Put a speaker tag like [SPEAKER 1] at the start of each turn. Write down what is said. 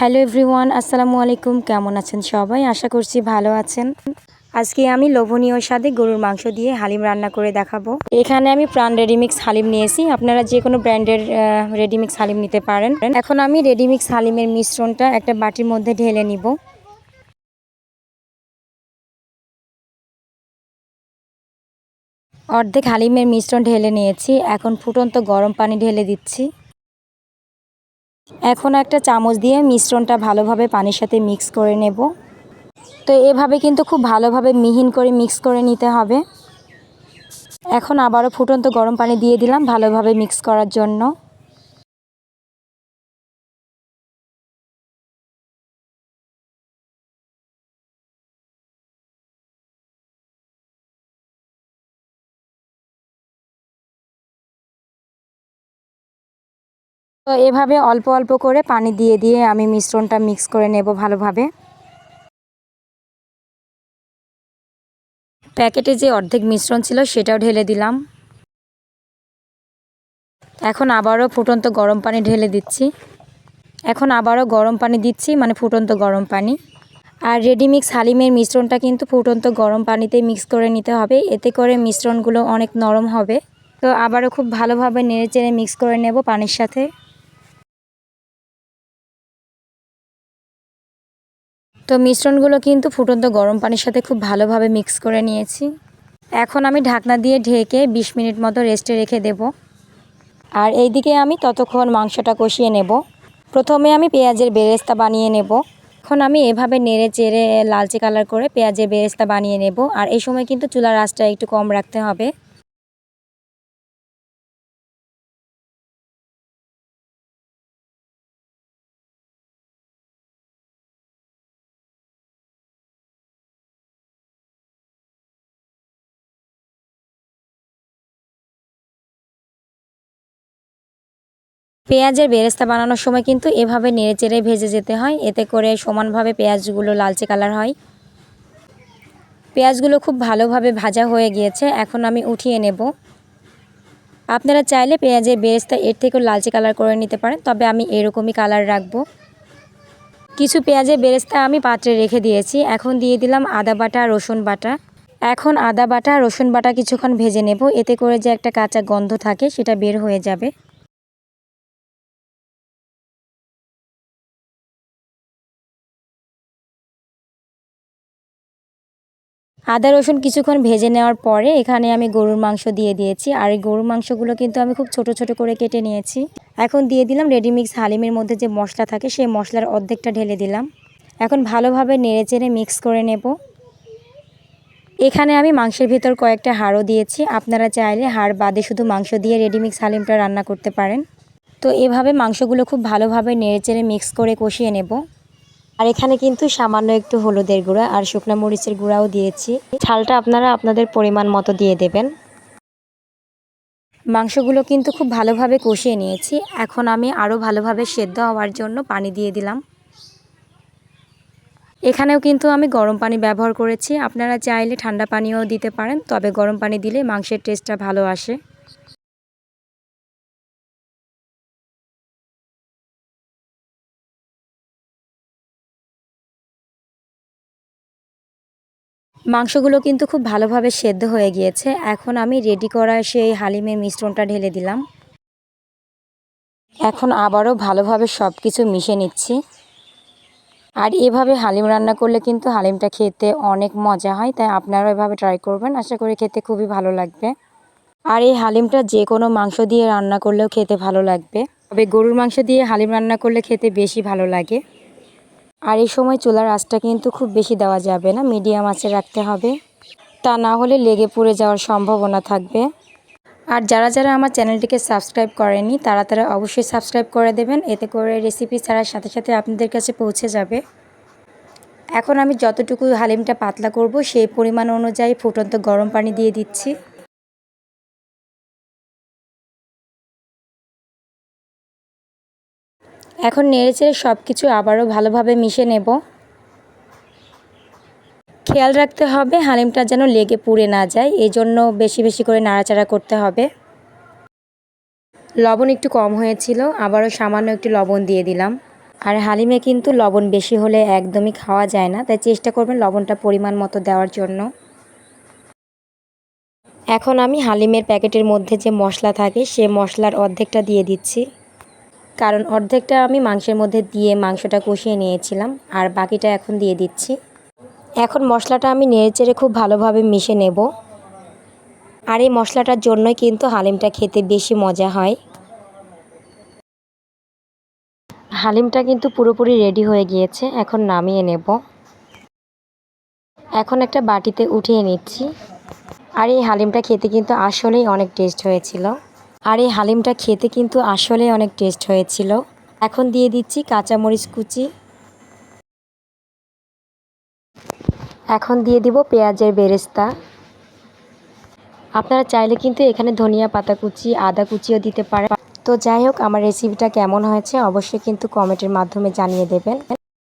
[SPEAKER 1] Hello everyone, আসসালামু আলাইকুম। কেমন আছেন সবাই? আশা করছি ভালো আছেন। আজকে আমি লোভনীয় স্বাদে গরুর মাংস দিয়ে হালিম রান্না করে দেখাবো। এখানে আমি প্রাণ রেডিমিক্স হালিম নিয়েছি। আপনারা যে কোনো ব্র্যান্ডের রেডিমিক্স হালিম নিতে পারেন। এখন আমি রেডিমিক্স হালিমের মিশ্রণটা একটা বাটির মধ্যে ঢেলে নিব। অর্ধেক হালিমের মিশ্রণ ঢেলে নিয়েছি। এখন ফুটন্ত গরম পানি ঢেলে দিচ্ছি। এখন একটা চামচ দিয়ে মিশ্রণটা ভালোভাবে পানির সাথে মিক্স করে নেব। তো এভাবে কিন্তু খুব ভালোভাবে মিহিন করে মিক্স করে নিতে হবে। এখন আবারও ফুটন্ত গরম পানি দিয়ে দিলাম ভালোভাবে মিক্স করার জন্য। তো এভাবে অল্প অল্প করে পানি দিয়ে দিয়ে আমি মিশ্রণটা মিক্স করে নেব ভালোভাবে। প্যাকেটে যে অর্ধেক মিশ্রণ ছিল সেটাও ঢেলে দিলাম। এখন আবারও ফুটন্ত গরম পানি ঢেলে দিচ্ছি। এখন আবারও গরম পানি দিচ্ছি মানে ফুটন্ত গরম পানি। আর রেডিমিক্স হালিমের মিশ্রণটা কিন্তু ফুটন্ত গরম পানিতে মিক্স করে নিতে হবে। এতে করে মিশ্রণগুলো অনেক নরম হবে। তো আবারও খুব ভালোভাবে নেড়ে চেড়ে মিক্স করে নেব পানির সাথে। তো মিশ্রণগুলো কিন্তু ফুটন্ত গরম পানির সাথে খুব ভালোভাবে মিক্স করে নিয়েছি। এখন আমি ঢাকনা দিয়ে ঢেকে ২০ মিনিট মতো রেস্টে রেখে দেব। আর এইদিকে আমি ততক্ষণ মাংসটা কষিয়ে নেব। প্রথমে আমি পেঁয়াজের বেরেস্তা বানিয়ে নেব। এখন আমি এভাবে নেড়ে চেড়ে লালচে কালার করে পেঁয়াজের বেরেস্তা বানিয়ে নেব। আর এই সময় কিন্তু চুলার আঁচটা একটু কম রাখতে হবে। পেঁয়াজের বেরেস্তা বানানোর সময় কিন্তু এভাবে নেড়ে চেড়ে ভেজে যেতে হয়। এতে করে সমানভাবে পেঁয়াজগুলো লালচে কালার হয়। পেঁয়াজগুলো খুব ভালোভাবে ভাজা হয়ে গিয়েছে। এখন আমি উঠিয়ে নেব। আপনারা চাইলে পেঁয়াজের বেরেস্তা এর থেকেও লালচে কালার করে নিতে পারেন, তবে আমি এরকমই কালার রাখব। কিছু পেঁয়াজের বেরেস্তা আমি পাত্রে রেখে দিয়েছি। এখন দিয়ে দিলাম আদা বাটা, রসুন বাটা। এখন আদা বাটা, রসুন বাটা কিছুক্ষণ ভেজে নেব। এতে করে যে একটা কাঁচা গন্ধ থাকে সেটা বের হয়ে যাবে। আদা রসুন কিছুক্ষণ ভেজে নেওয়ার পরে এখানে আমি গরুর মাংস দিয়ে দিয়েছি। আর এই গরুর মাংসগুলো কিন্তু আমি খুব ছোট ছোট করে কেটে নিয়েছি। এখন দিয়ে দিলাম রেডিমিক্স হালিমের মধ্যে যে মশলা থাকে, সেই মশলার অর্ধেকটা ঢেলে দিলাম। এখন ভালোভাবে নেড়ে চেড়ে মিক্স করে নেব। এখানে আমি মাংসের ভিতর কয়েকটা হাড়ও দিয়েছি। আপনারা চাইলে হাড় বাদে শুধু মাংস দিয়ে রেডিমিক্স হালিমটা রান্না করতে পারেন। তো এভাবে মাংসগুলো খুব ভালোভাবে নেড়ে চেড়ে মিক্স করে কষিয়ে নেব। আর এখানে কিন্তু সামান্য একটু হলুদের গুঁড়া আর শুকনো মরিচের গুঁড়াও দিয়েছি। ঝালটা আপনারা আপনাদের পরিমাণ মতো দিয়ে দেবেন। মাংসগুলো কিন্তু খুব ভালোভাবে কষিয়ে নিয়েছি। এখন আমি আরও ভালোভাবে সেদ্ধ হওয়ার জন্য পানি দিয়ে দিলাম। এখানেও কিন্তু আমি গরম পানি ব্যবহার করেছি। আপনারা চাইলে ঠান্ডা পানিও দিতে পারেন, তবে গরম পানি দিলে মাংসের টেস্টটা ভালো আসে। মাংসগুলো কিন্তু খুব ভালোভাবে সেদ্ধ হয়ে গিয়েছে। এখন আমি রেডি করা সেই হালিমের মিশ্রণটা ঢেলে দিলাম। এখন আবারও ভালোভাবে সব কিছু মিশে নিচ্ছি। আর এভাবে হালিম রান্না করলে কিন্তু হালিমটা খেতে অনেক মজা হয়, তাই আপনারাও এভাবে ট্রাই করবেন। আশা করি খেতে খুবই ভালো লাগবে। আর এই হালিমটা যে কোনো মাংস দিয়ে রান্না করলেও খেতে ভালো লাগবে। তবে গরুর মাংস দিয়ে হালিম রান্না করলে খেতে বেশি ভালো লাগে। আর এই সময় চুলার আঁচটা কিন্তু খুব বেশি দেওয়া যাবে না, মিডিয়াম আঁচে রাখতে হবে। তা না হলে লেগে পুড়ে যাওয়ার সম্ভাবনা থাকবে। আর যারা যারা আমার চ্যানেলটিকে সাবস্ক্রাইব করেনি তারা তারা অবশ্যই সাবস্ক্রাইব করে দেবেন, এতে করে রেসিপি ছাড়ার সাথে সাথে আপনাদের কাছে পৌঁছে যাবে। এখন আমি যতটুকু হালিমটা পাতলা করব, সেই পরিমাণ অনুযায়ী ফুটন্ত গরম পানি দিয়ে দিচ্ছি। এখন নেড়েচেড়ে সব কিছু আবারও ভালোভাবে মিশে নেব। খেয়াল রাখতে হবে, হালিমটা যেন লেগে পুড়ে না যায় এই জন্য বেশি বেশি করে নাড়াচাড়া করতে হবে। লবণ একটু কম হয়েছিল, আবারও সামান্য একটু লবণ দিয়ে দিলাম। আর হালিমে কিন্তু লবণ বেশি হলে একদমই খাওয়া যায় না, তাই চেষ্টা করবেন লবণটা পরিমাণ মতো দেওয়ার জন্য। এখন আমি হালিমের প্যাকেটের মধ্যে যে মশলা থাকে, সে মশলার অর্ধেকটা দিয়ে দিচ্ছি। কারণ অর্ধেকটা আমি মাংসের মধ্যে দিয়ে মাংসটা কষিয়ে নিয়েছিলাম, আর বাকিটা এখন দিয়ে দিচ্ছি। এখন মশলাটা আমি নেড়েচেড়ে খুব ভালোভাবে মিশে নেব। আর এই মশলাটার জন্যই কিন্তু হালিমটা খেতে বেশি মজা হয়। হালিমটা কিন্তু পুরোপুরি রেডি হয়ে গিয়েছে, এখন নামিয়ে নেব। এখন একটা বাটিতে উঠিয়ে নিচ্ছি। আর এই হালিমটা খেতে কিন্তু আসলেই অনেক টেস্ট হয়েছিল। আর এই হালিমটা খেতে কিন্তু আসলে অনেক টেস্ট হয়েছিল। এখন দিয়ে দিচ্ছি কাঁচামরিচ কুচি। এখন দিয়ে দিব পেঁয়াজের বেরেস্তা। আপনারা চাইলে কিন্তু এখানে ধনিয়া পাতা কুচি, আদা কুচিও দিতে পারেন। তো যাই হোক, আমার রেসিপিটা কেমন হয়েছে অবশ্যই কিন্তু কমেন্টের মাধ্যমে জানিয়ে দেবেন।